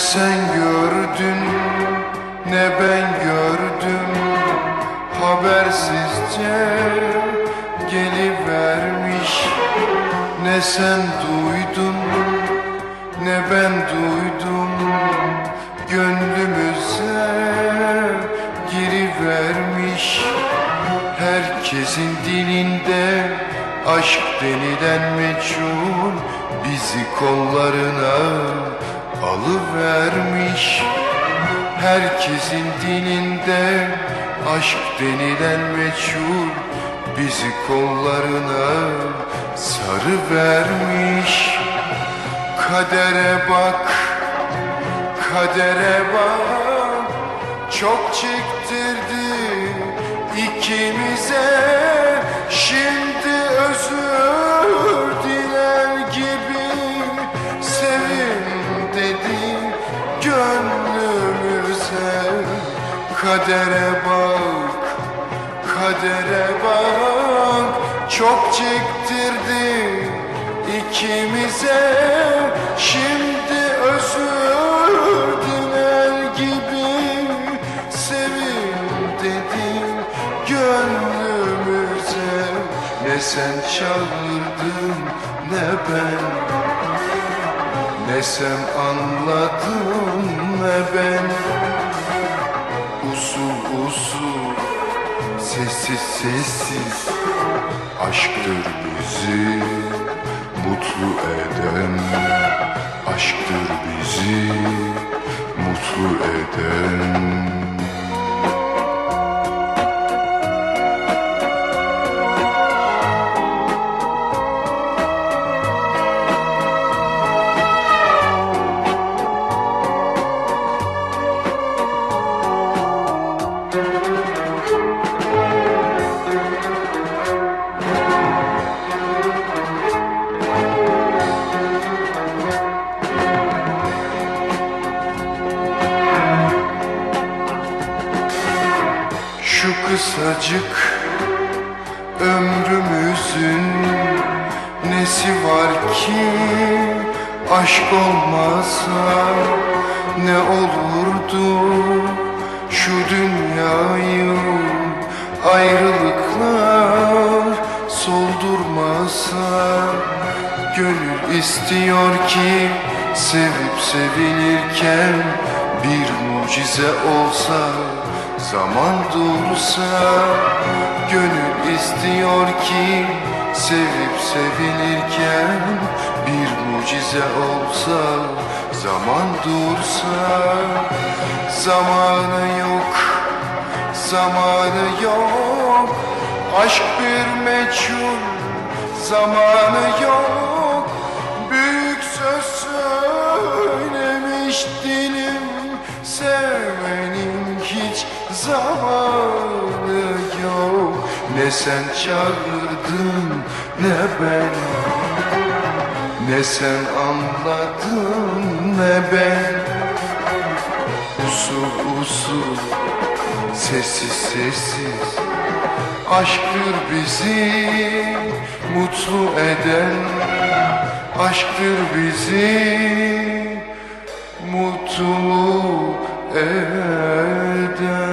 sen gördün ne ben gördüm. Habersizce gelivermiş Ne sen duydun ne ben duydum. Gönlümüze girivermiş Herkesin dilinde aşk denilen meçhul Bizi kollarına alıvermiş. Herkesin dilinde aşk denilen meçhul Bizi kollarına sarıvermiş. Kadere bak, kadere bak. Çok çektirdi ikimize. Şimdi Kadere bak, kadere bak. Çok çektirdi ikimize. Şimdi özür diler gibi Sevin dedim gönlümüze. Ne sen çağırdın ne ben. Ne sen anladın ne ben Sessiz sessiz. Aşktır bizi mutlu eden. Aşktır bizi mutlu eden kısacık ömrümüzün nesi var ki aşk olmasa ne olurdu? Şu dünyayı ayrılıklar soldurmasa gönül istiyor ki sevip sevilirken bir mucize olsa Zaman dursa Gönül istiyor ki Sevip sevilirken Bir mucize olsa. Zaman dursa Zamanı yok Zamanı yok. Aşk bir meçhul Zamanı zamanı yok. Ne sen çağırdın ne ben. Ne sen anladın ne ben. Usul usul Sessiz sessiz. Aşktır bizi mutlu eden. Aşktır bizi mutlu eden